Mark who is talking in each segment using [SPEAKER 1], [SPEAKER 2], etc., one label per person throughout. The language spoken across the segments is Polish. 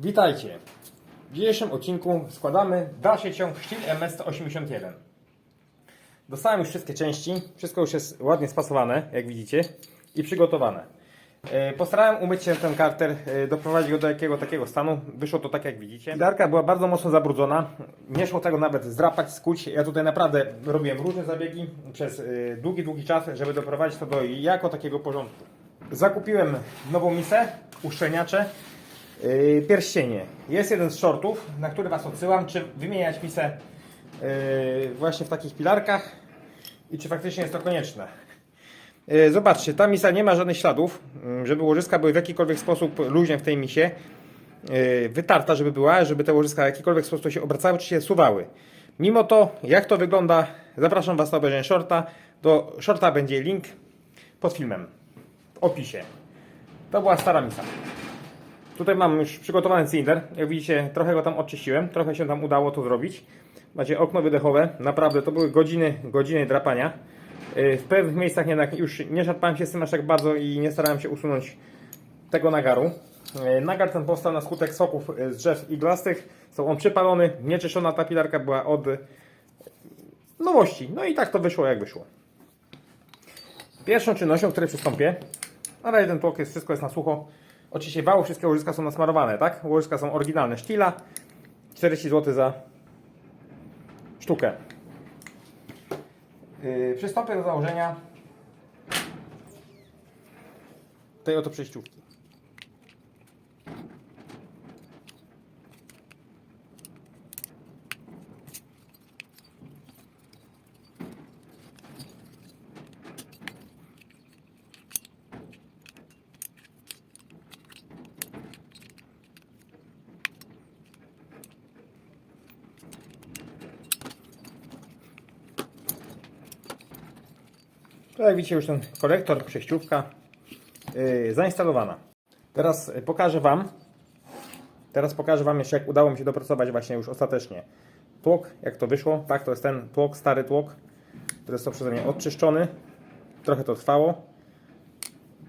[SPEAKER 1] Witajcie. W dzisiejszym odcinku składamy dalszy ciąg Stihl MS-181. Dostałem już wszystkie części, wszystko już jest ładnie spasowane, jak widzicie, i przygotowane. E, Postarałem umyć się ten karter, e, doprowadzić go do jakiego takiego stanu. Wyszło to tak jak widzicie. Pilarka była bardzo mocno zabrudzona. Nie szło tego nawet zdrapać, skuć. Ja tutaj naprawdę robiłem różne zabiegi przez e, długi, długi czas, żeby doprowadzić to do jako takiego porządku. Zakupiłem nową misę, uszczelniacze, Yy, pierścienie. Jest jeden z shortów, na który Was odsyłam, czy wymieniać misę yy, właśnie w takich pilarkach i czy faktycznie jest to konieczne. Yy, zobaczcie, ta misa nie ma żadnych śladów, yy, żeby łożyska były w jakikolwiek sposób luźne w tej misie. Yy, wytarta, żeby była, żeby te łożyska w jakikolwiek sposób się obracały, czy się suwały. Mimo to, jak to wygląda, zapraszam Was na obejrzenie shorta. Do shorta będzie link pod filmem, w opisie. To była stara misa. Tutaj mam już przygotowany cylinder. Jak widzicie, trochę go tam oczyściłem, trochę się tam udało to zrobić. Macie okno wydechowe. Naprawdę, to były godziny, godziny drapania. Yy, W pewnych miejscach jednak już nie szarpałem się z tym aż tak bardzo i nie starałem się usunąć tego nagaru. Yy, Nagar ten powstał na skutek soków z drzew iglastych. Są on przypalony, nieczyszczona ta pilarka była od yy, nowości. No i tak to wyszło jak wyszło. Pierwszą czynnością, której przystąpię, na razie ten tłok jest, wszystko jest na sucho. Oczywiście wały, wszystkie łożyska są nasmarowane, tak? Łożyska są oryginalne Stila. 40 zł za sztukę. Yy, przystąpię do założenia tej oto przejściówki. Tu jak widzicie już ten kolektor, przejściówka yy, zainstalowana. Teraz y, pokażę Wam, teraz pokażę Wam jeszcze jak udało mi się dopracować właśnie już ostatecznie tłok, jak to wyszło. Tak, to jest ten tłok, stary tłok, który został przeze mnie odczyszczony. Trochę to trwało.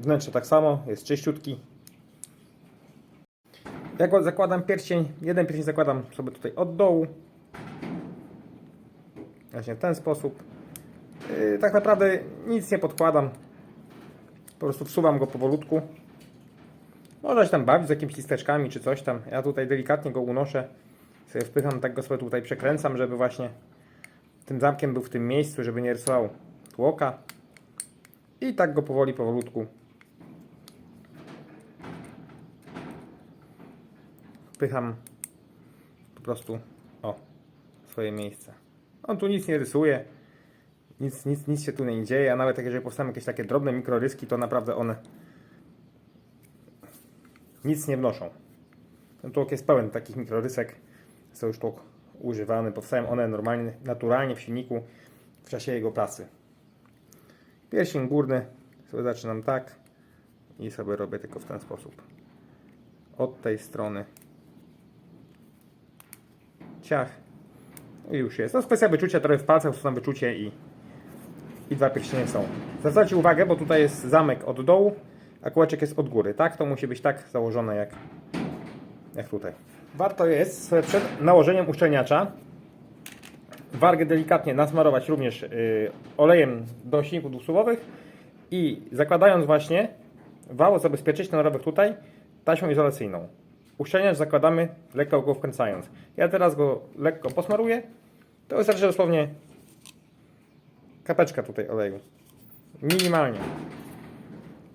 [SPEAKER 1] Wnętrze tak samo, jest czyściutki. Jak zakładam pierścień, jeden pierścień zakładam sobie tutaj od dołu. Właśnie w ten sposób. Yy, tak naprawdę nic nie podkładam. Po prostu wsuwam go powolutku. Można się tam bawić z jakimiś listeczkami czy coś tam. Ja tutaj delikatnie go unoszę. Sobie wpycham, tak go sobie tutaj przekręcam, żeby właśnie tym zamkiem był w tym miejscu, żeby nie rysował tłoka. I tak go powoli, powolutku wpycham po prostu o swoje miejsce. On tu nic nie rysuje. Nic, nic, nic się tu nie dzieje, a nawet jeżeli powstaną jakieś takie drobne mikroryski, to naprawdę one nic nie wnoszą. Ten tłok jest pełen takich mikrorysek. Jest to już tłok używany. Powstają one normalnie, naturalnie w silniku w czasie jego pracy. Pierścień górny sobie zaczynam tak i sobie robię tylko w ten sposób. Od tej strony ciach i już jest. No kwestia wyczucia, trochę w palcach są wyczucie i i dwa pierścienie są. Zwracajcie uwagę, bo tutaj jest zamek od dołu, a kółeczek jest od góry, tak? To musi być tak założone jak, jak tutaj. Warto jest przed nałożeniem uszczelniacza wargę delikatnie nasmarować również y, olejem do silników dwusuwowych i zakładając właśnie wał zabezpieczony rower tutaj taśmą izolacyjną. Uszczelniacz zakładamy lekko go wkręcając. Ja teraz go lekko posmaruję. To wystarczy dosłownie kapeczka tutaj oleju. Minimalnie.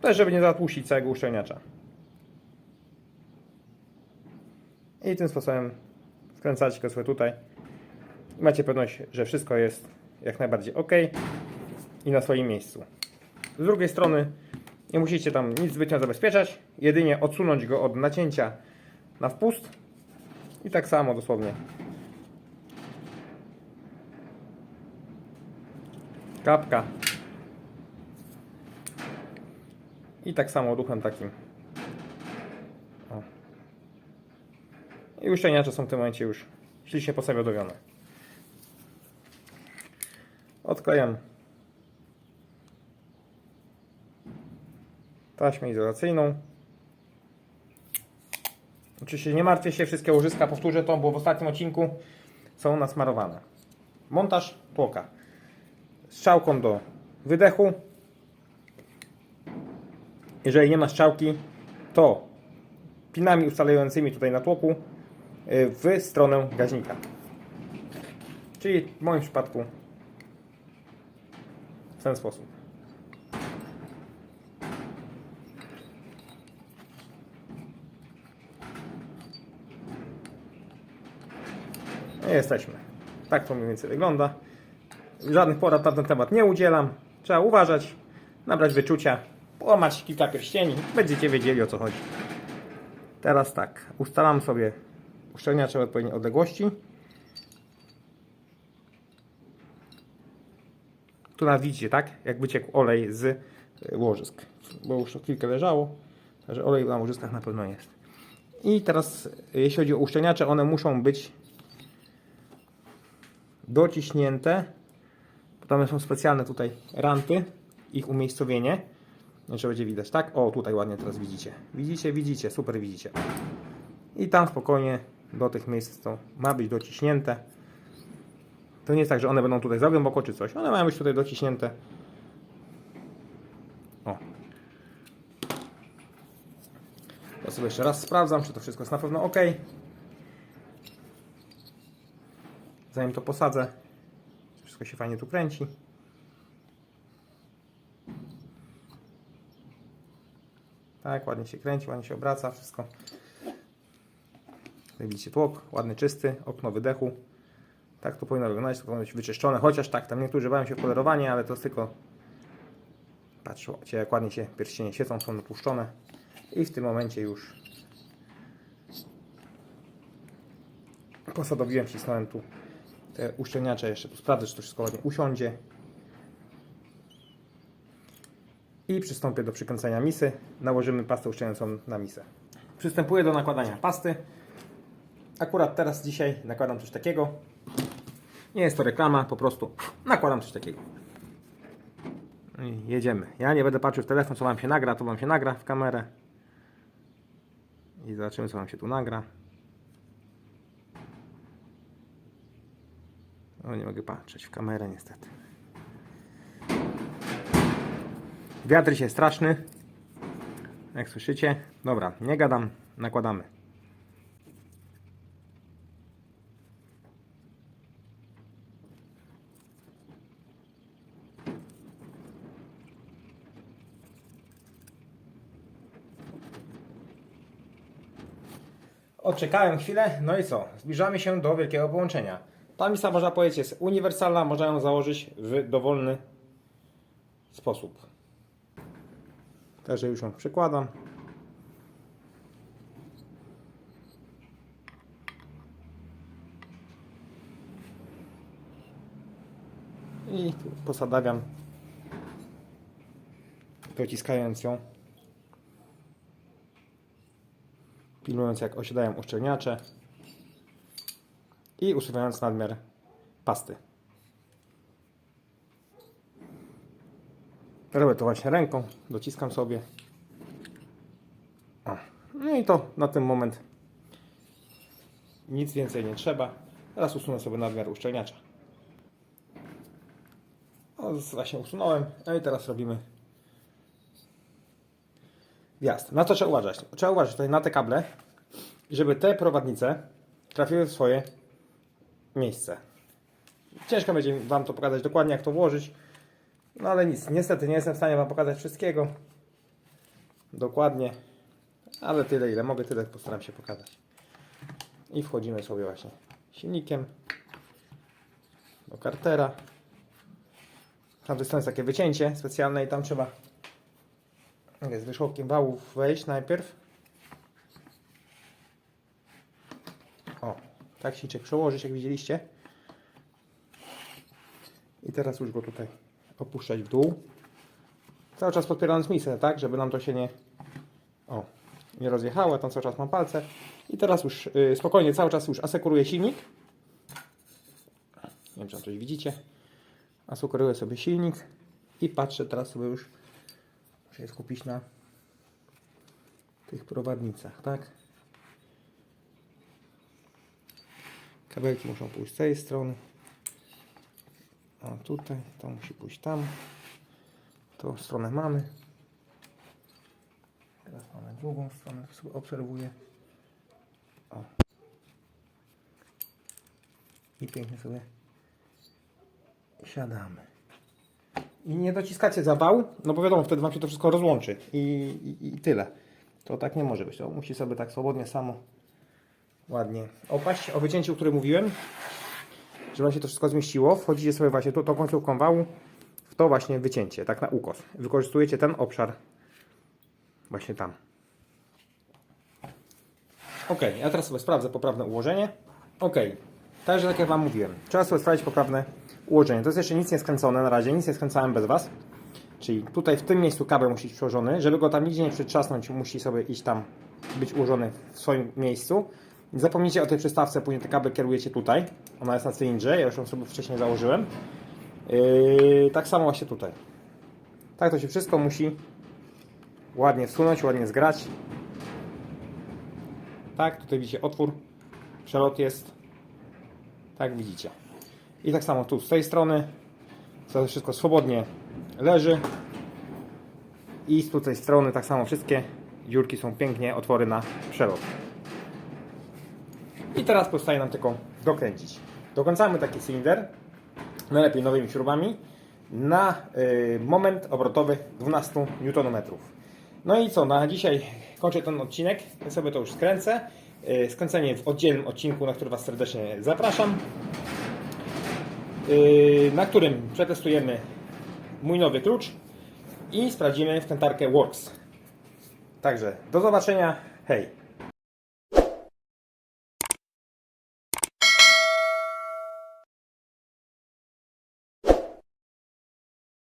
[SPEAKER 1] Też, żeby nie zatłuścić całego uszczelniacza. I tym sposobem wkręcacie go tutaj. Macie pewność, że wszystko jest jak najbardziej ok i na swoim miejscu. Z drugiej strony nie musicie tam nic zbytnio zabezpieczać, jedynie odsunąć go od nacięcia na wpust i tak samo dosłownie kapka. I tak samo ruchem takim. O. I uszczelniacze są w tym momencie już ślicznie posagodowione. Odklejam taśmę izolacyjną. Oczywiście nie martwcie się, wszystkie łożyska, powtórzę to, bo w ostatnim odcinku są nasmarowane. Montaż tłoka. Strzałką do wydechu. Jeżeli nie ma strzałki, to pinami ustalającymi tutaj na tłoku y, w stronę gaźnika. Czyli w moim przypadku w ten sposób. Jesteśmy. Tak to mniej więcej wygląda. Żadnych porad na ten temat nie udzielam. Trzeba uważać, nabrać wyczucia, połamać kilka pierścieni. Będziecie wiedzieli o co chodzi. Teraz tak, ustalam sobie uszczelniacze odpowiedniej odległości. Tu nawet widzicie, tak? Jak wyciekł olej z y, łożysk. Bo już chwilkę leżało. Także olej na łożyskach na pewno jest. I teraz, y, jeśli chodzi o uszczelniacze, one muszą być dociśnięte. Potem są specjalne tutaj ranty, ich umiejscowienie. Jeszcze będzie widać, tak? O, tutaj ładnie teraz widzicie. Widzicie, widzicie, super widzicie. I tam spokojnie do tych miejsc to ma być dociśnięte. To nie jest tak, że one będą tutaj za głęboko czy coś. One mają być tutaj dociśnięte. O. Ja sobie jeszcze raz sprawdzam, czy to wszystko jest na pewno ok. Zanim to posadzę, wszystko się fajnie tu kręci. Tak, ładnie się kręci, ładnie się obraca, wszystko. Widzicie tłok, ładny, czysty, okno wydechu. Tak to powinno wyglądać, to powinno być wyczyszczone, chociaż tak, tam niektórzy bawią się w polerowanie, ale to jest tylko... Patrzcie, jak ładnie się pierścienie siedzą, są natłuszczone. I w tym momencie już posadowiłem, wcisnąłem tu te uszczelniacze jeszcze tu sprawdzę, czy to wszystko ładnie usiądzie. I przystąpię do przykręcania misy. Nałożymy pastę uszczelniającą na misę. Przystępuję do nakładania pasty. Akurat teraz dzisiaj nakładam coś takiego. Nie jest to reklama, po prostu nakładam coś takiego. I jedziemy. Ja nie będę patrzył w telefon, co wam się nagra, to wam się nagra w kamerę. I zobaczymy, co wam się tu nagra. O, nie mogę patrzeć w kamerę niestety. Wiatr się straszny. Jak słyszycie. Dobra, nie gadam, nakładamy. Odczekałem chwilę, no i co? Zbliżamy się do wielkiego połączenia. Ta misa, można powiedzieć, jest uniwersalna, można ją założyć w dowolny sposób. Także już ją przykładam. I posadawiam, dociskając ją. Pilnując jak osiadają uszczelniacze i usuwając nadmiar pasty. Robię to właśnie ręką, dociskam sobie. O. No i to na ten moment nic więcej nie trzeba. Teraz usunę sobie nadmiar uszczelniacza. O, właśnie usunąłem. No i teraz robimy wjazd. Na co trzeba uważać? Trzeba uważać tutaj na te kable, żeby te prowadnice trafiły w swoje miejsce. Ciężko będzie Wam to pokazać dokładnie, jak to włożyć. No ale nic, niestety nie jestem w stanie Wam pokazać wszystkiego. Dokładnie. Ale tyle, ile mogę, tyle postaram się pokazać. I wchodzimy sobie właśnie silnikiem do kartera. Tam jest takie wycięcie specjalne i tam trzeba z wierzchołkiem wałów wejść najpierw. O, tak silniczek przełożyć, jak widzieliście. I teraz już go tutaj opuszczać w dół. Cały czas podpierając misę, tak, żeby nam to się nie, o, nie rozjechało. Tam cały czas mam palce. I teraz już y, spokojnie, cały czas już asekuruję silnik. Nie wiem, czy coś widzicie. Asekuruję sobie silnik i patrzę teraz sobie już, muszę się skupić na tych prowadnicach, tak? Kabelki muszą pójść z tej strony. O tutaj, to musi pójść tam. Tą stronę mamy. Teraz mamy drugą stronę, obserwuję. O. I pięknie sobie siadamy. I nie dociskacie za wał, no bo wiadomo, wtedy Wam się to wszystko rozłączy. I, i, i tyle. To tak nie może być. To musi sobie tak swobodnie samo ładnie opaść. O wycięciu, o którym mówiłem, żeby Wam się to wszystko zmieściło, wchodzicie sobie właśnie tą końcówką wału w to właśnie wycięcie, tak na ukos. Wykorzystujecie ten obszar właśnie tam. Ok, ja teraz sobie sprawdzę poprawne ułożenie. Ok, także tak jak Wam mówiłem, trzeba sobie sprawdzić poprawne ułożenie. To jest jeszcze nic nie skręcone na razie, nic nie skręcałem bez Was. Czyli tutaj w tym miejscu kabel musi być przełożony. Żeby go tam nigdzie nie przytrzasnąć, musi sobie iść tam, być ułożony w swoim miejscu. Nie zapomnijcie o tej przystawce, później ten kabel kierujecie tutaj. Ona jest na cylindrze, ja już ją sobie wcześniej założyłem. Yy, tak samo właśnie tutaj. Tak to się wszystko musi ładnie wsunąć, ładnie zgrać. Tak, tutaj widzicie otwór, przelot jest. Tak widzicie. I tak samo tu z tej strony. To wszystko swobodnie leży. I z tej strony tak samo wszystkie dziurki są pięknie, otwory na przelot. I teraz pozostaje nam tylko dokręcić. Dokręcamy taki cylinder, najlepiej nowymi śrubami, na y, moment obrotowy 12 Nm. No i co, na dzisiaj kończę ten odcinek, ja sobie to już skręcę. Y, skręcenie w oddzielnym odcinku, na który Was serdecznie zapraszam. Y, na którym przetestujemy mój nowy klucz i sprawdzimy wkrętarkę Works. Także do zobaczenia, hej!